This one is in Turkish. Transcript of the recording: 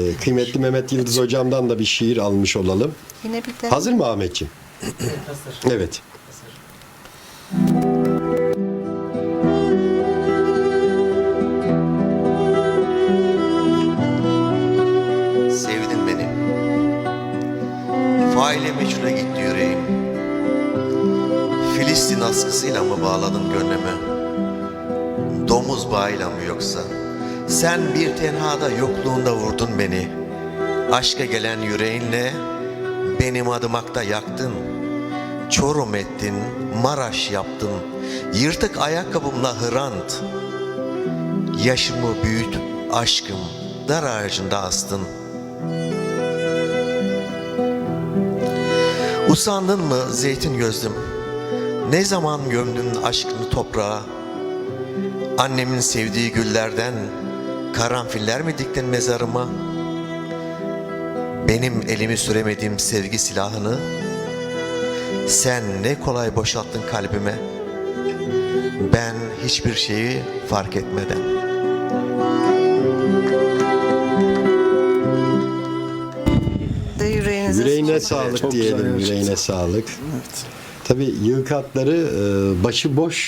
Ee, Kıymetli Mehmet Yıldız hocamdan da bir şiir almış olalım. Yine bir de Hazır mı Ahmetciğim? Hazır. Evet. Sevdin beni. Faile meçhule gitti yüreğim. Filistin askısıyla mı bağladın gönlümü? Domuz bağıyla mı yoksa? Sen bir tenhada yokluğunda vurdun beni. Aşka gelen yüreğinle benim adımakta yaktın. Çorum ettin, Maraş yaptın. Yırtık ayakkabımla Hrant. Yaşımı büyüt aşkım dar ağacında astın. Usandın mı zeytin gözlüm? Ne zaman gömdün aşkını toprağa? Annemin sevdiği güllerden karanfiller mi diktin mezarıma? Benim elimi süremediğim sevgi silahını sen ne kolay boşalttın kalbime. Ben hiçbir şeyi fark etmeden. Yüreğine sağlık. Çok diyelim. Yüreğine sağlık. Evet. Tabii yığkatları e, başıboş